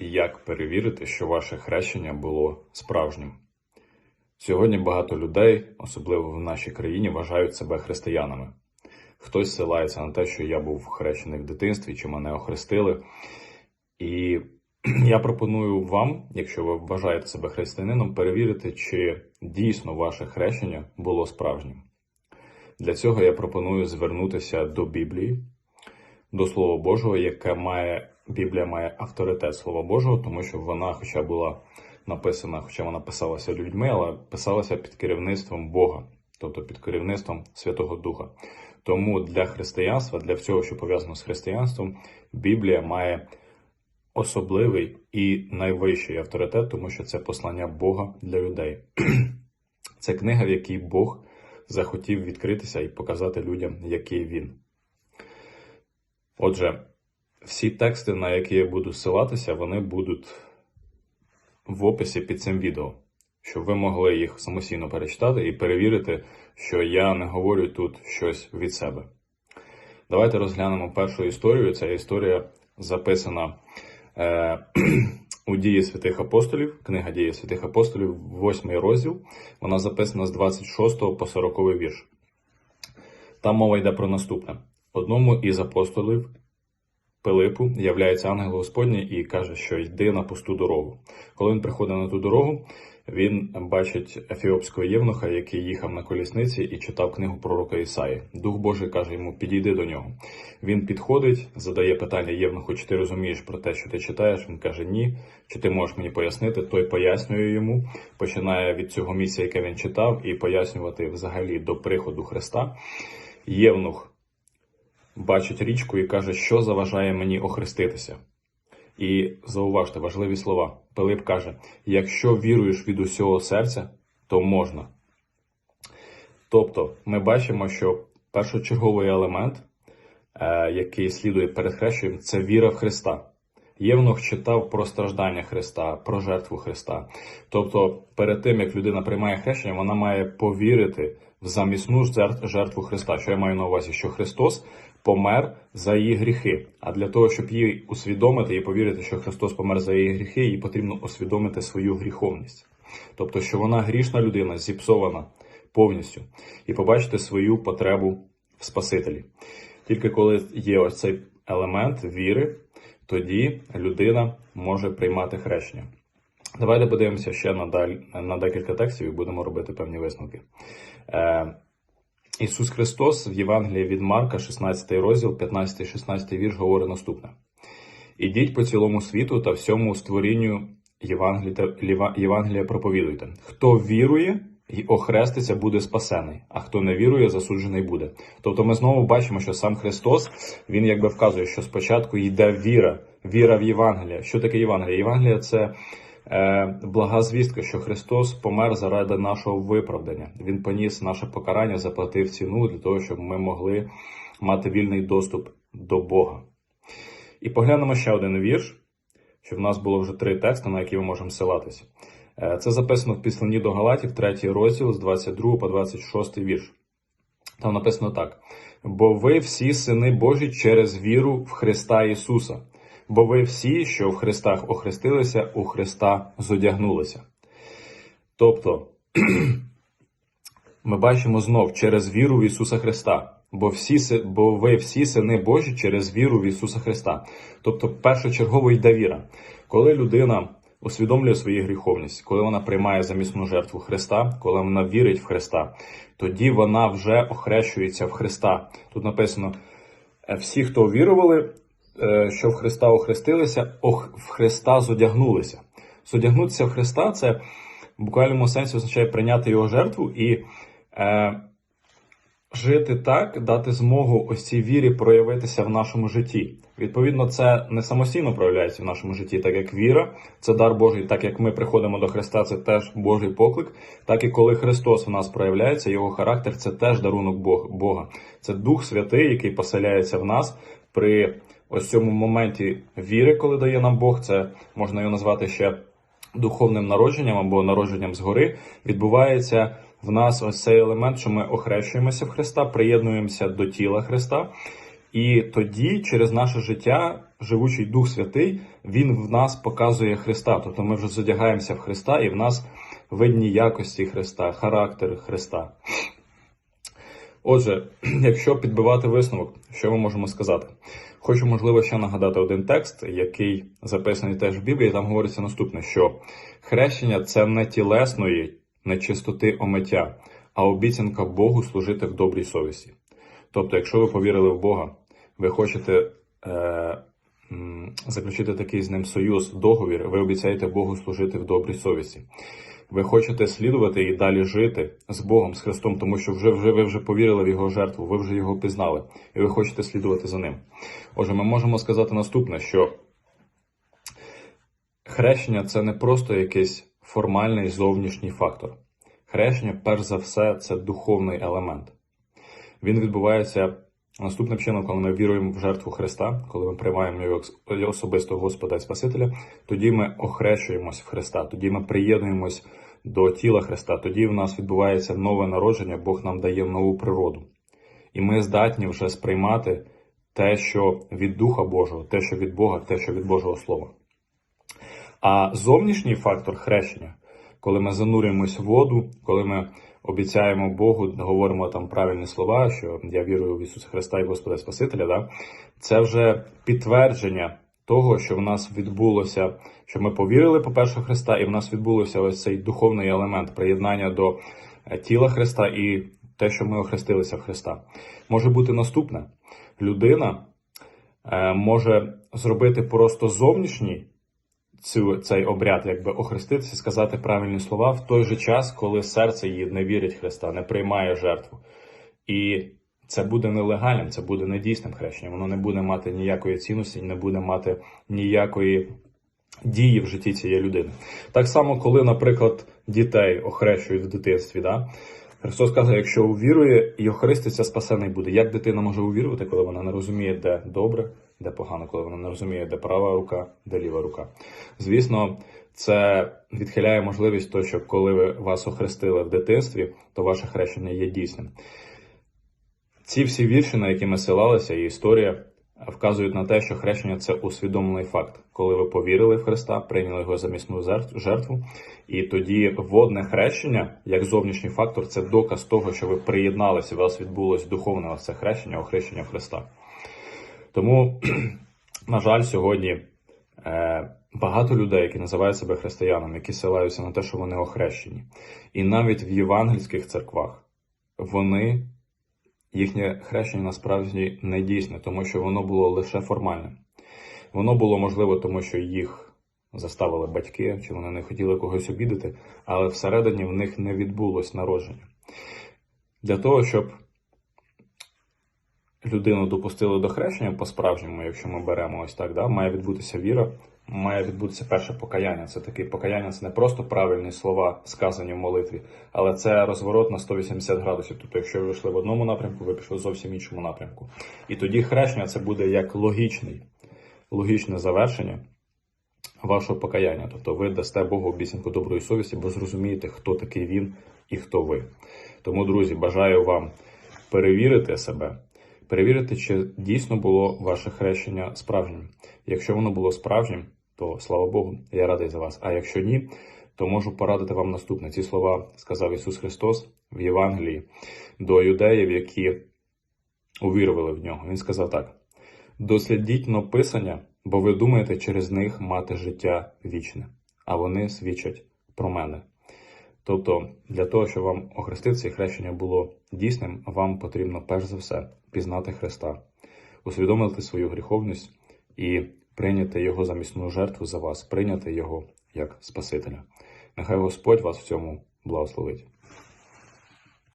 Як перевірити, що ваше хрещення було справжнім? Сьогодні багато людей, особливо в нашій країні, вважають себе християнами. Хтось силається на те, що я був хрещений в дитинстві, чи мене охрестили. І я пропоную вам, якщо ви вважаєте себе християнином, перевірити, чи дійсно ваше хрещення було справжнім. Для цього я пропоную звернутися до Біблії, до Слова Божого, яке має Біблія має авторитет Слова Божого, тому що вона, хоча була написана, хоча вона писалася людьми, але писалася під керівництвом Бога, тобто під керівництвом Святого Духа. Тому для християнства, для всього, що пов'язано з християнством, Біблія має особливий і найвищий авторитет, тому що це послання Бога для людей. Це книга, в якій Бог захотів відкритися і показати людям, який він. Отже, всі тексти, на які я буду ссилатися, вони будуть в описі під цим відео, щоб ви могли їх самостійно перечитати і перевірити, що я не говорю тут щось від себе. Давайте розглянемо першу історію. Ця історія записана е, у дії святих апостолів, книга дії святих апостолів, 8 розділ. Вона записана з 26 по 40 вірш. Там мова йде про наступне: одному із апостолів. Пилипу являється ангел Господній і каже, що йди на пусту дорогу. Коли він приходить на ту дорогу, він бачить ефіопського євнуха, який їхав на колісниці і читав книгу пророка Ісаї. Дух Божий каже йому: підійди до нього. Він підходить, задає питання Євнуху, чи ти розумієш про те, що ти читаєш? Він каже, ні. Чи ти можеш мені пояснити? Той пояснює йому, починає від цього місця, яке він читав, і пояснювати взагалі до приходу Христа. Євнух бачить річку і каже, що заважає мені охреститися. І зауважте важливі слова. Пилип каже: якщо віруєш від усього серця, то можна. Тобто, ми бачимо, що першочерговий елемент, е, який слідує перед хрещенням, це віра в Христа. Євнух читав про страждання Христа, про жертву Христа. Тобто, перед тим як людина приймає хрещення, вона має повірити в замісну жертву Христа. Що я маю на увазі? Що Христос помер за її гріхи. А для того, щоб її усвідомити і повірити, що Христос помер за її гріхи, їй потрібно усвідомити свою гріховність. Тобто, що вона грішна людина, зіпсована повністю, і побачити свою потребу в Спасителі. Тільки коли є ось цей елемент віри, тоді людина може приймати хрещення. Давайте подивимося ще на, даль, на декілька текстів і будемо робити певні висновки. Е, Ісус Христос в Євангелії від Марка, 16 розділ, 15-16 вірш, говорить наступне: Ідіть по цілому світу та всьому створінню Євангелія проповідуйте. Хто вірує і охреститься, буде спасений, а хто не вірує, засуджений буде. Тобто ми знову бачимо, що сам Христос Він якби вказує, що спочатку йде віра, віра в Євангелія. Що таке Євангелія? Євангелія це Е, блага звістка, що Христос помер заради нашого виправдання. Він поніс наше покарання, заплатив ціну для того, щоб ми могли мати вільний доступ до Бога. І поглянемо ще один вірш, що в нас було вже три тексти, на які ми можемо ссилатися. Е, це записано в післанні до Галатів, третій розділ з 22 по 26 вірш. Там написано так: бо ви всі сини Божі через віру в Христа Ісуса бо ви всі, що в Христах охрестилися, у Христа зодягнулися. Тобто ми бачимо знов через віру в Ісуса Христа. Бо всі, бо ви всі сини Божі через віру в Ісуса Христа. Тобто, першочергово йде віра. Коли людина усвідомлює свою гріховність, коли вона приймає замісну жертву Христа, коли вона вірить в Христа, тоді вона вже охрещується в Христа. Тут написано: всі, хто вірували, Е, що в Христа охрестилися, в Христа зодягнулися. Зодягнутися в Христа це в буквальному сенсі означає прийняти його жертву і е, жити так, дати змогу ось цій вірі проявитися в нашому житті. Відповідно, це не самостійно проявляється в нашому житті, так як віра, це дар Божий, так як ми приходимо до Христа, це теж Божий поклик, так і коли Христос в нас проявляється, його характер це теж дарунок Бога. Це Дух Святий, який поселяється в нас при ось цьому моменті віри, коли дає нам Бог, це можна його назвати ще духовним народженням або народженням згори, відбувається в нас ось цей елемент, що ми охрещуємося в Христа, приєднуємося до тіла Христа. І тоді, через наше життя, живучий Дух Святий, Він в нас показує Христа. Тобто ми вже задягаємося в Христа, і в нас видні якості Христа, характер Христа. Отже, якщо підбивати висновок, що ми можемо сказати? Хочу, можливо, ще нагадати один текст, який записаний теж в Біблії. Там говориться наступне: що хрещення це не тілесної нечистоти омиття, а обіцянка Богу служити в добрій совісті. Тобто, якщо ви повірили в Бога, ви хочете е, заключити такий з ним союз, договір, ви обіцяєте Богу служити в добрій совісті. Ви хочете слідувати і далі жити з Богом, з Христом, тому що вже, вже ви вже повірили в Його жертву, ви вже його пізнали, і ви хочете слідувати за ним. Отже, ми можемо сказати наступне, що хрещення це не просто якийсь формальний зовнішній фактор. Хрещення, перш за все, це духовний елемент. Він відбувається наступним чином, коли ми віруємо в жертву Христа, коли ми приймаємо його як особистого Господа і Спасителя, тоді ми охрещуємось в Христа, тоді ми приєднуємось до тіла Христа, тоді в нас відбувається нове народження, Бог нам дає нову природу. І ми здатні вже сприймати те, що від Духа Божого, те, що від Бога, те, що від Божого Слова. А зовнішній фактор хрещення, коли ми занурюємось в воду, коли ми обіцяємо Богу, говоримо там правильні слова, що я вірую в Ісуса Христа і Господа Спасителя, да? це вже підтвердження того, що в нас відбулося, що ми повірили, по-перше, Христа, і в нас відбулося ось цей духовний елемент приєднання до е, тіла Христа і те, що ми охрестилися в Христа. Може бути наступне: людина е, може зробити просто зовнішній цю, цей обряд, якби охреститися, сказати правильні слова в той же час, коли серце її не вірить Христа, не приймає жертву. І це буде нелегальним, це буде недійсним хрещенням. Воно не буде мати ніякої цінності, не буде мати ніякої дії в житті цієї людини. Так само, коли, наприклад, дітей охрещують в дитинстві, да? Христос каже, якщо увірує і охреститься, спасений буде. Як дитина може увірувати, коли вона не розуміє, де добре, де погано, коли вона не розуміє, де права рука, де ліва рука. Звісно, це відхиляє можливість того, що коли ви вас охрестили в дитинстві, то ваше хрещення є дійсним. Ці всі вірші, на які ми силалися, і історія вказують на те, що хрещення це усвідомлений факт, коли ви повірили в Христа, прийняли його за місну жертву, і тоді водне хрещення, як зовнішній фактор, це доказ того, що ви приєдналися, у вас відбулось духовне це хрещення, охрещення Христа. Тому, на жаль, сьогодні е, багато людей, які називають себе християнами, які силаються на те, що вони охрещені, і навіть в євангельських церквах вони їхнє хрещення насправді не дійсне, тому що воно було лише формальним. Воно було можливо, тому що їх заставили батьки, чи вони не хотіли когось обідати, але всередині в них не відбулось народження. Для того, щоб людину допустили до хрещення по-справжньому, якщо ми беремо ось так, да, має відбутися віра, має відбутися перше покаяння. Це таке покаяння, це не просто правильні слова, сказані в молитві, але це розворот на 180 градусів. Тобто, якщо ви йшли в одному напрямку, ви пішли в зовсім іншому напрямку. І тоді хрещення це буде як логічний, логічне завершення. Вашого покаяння, тобто ви дасте Богу обіцянку доброї совісті, бо зрозумієте, хто такий він і хто ви. Тому, друзі, бажаю вам перевірити себе, перевірити, чи дійсно було ваше хрещення справжнім. Якщо воно було справжнім, то слава Богу, я радий за вас. А якщо ні, то можу порадити вам наступне. Ці слова сказав Ісус Христос в Євангелії до юдеїв, які увірували в нього. Він сказав так: дослідіть но Писання, бо ви думаєте через них мати життя вічне, а вони свідчать про мене. Тобто, для того, щоб вам охреститися і хрещення було дійсним, вам потрібно перш за все пізнати Христа, усвідомити свою гріховність і прийняти Його замісну жертву за вас, прийняти Його як Спасителя. Нехай Господь вас в цьому благословить.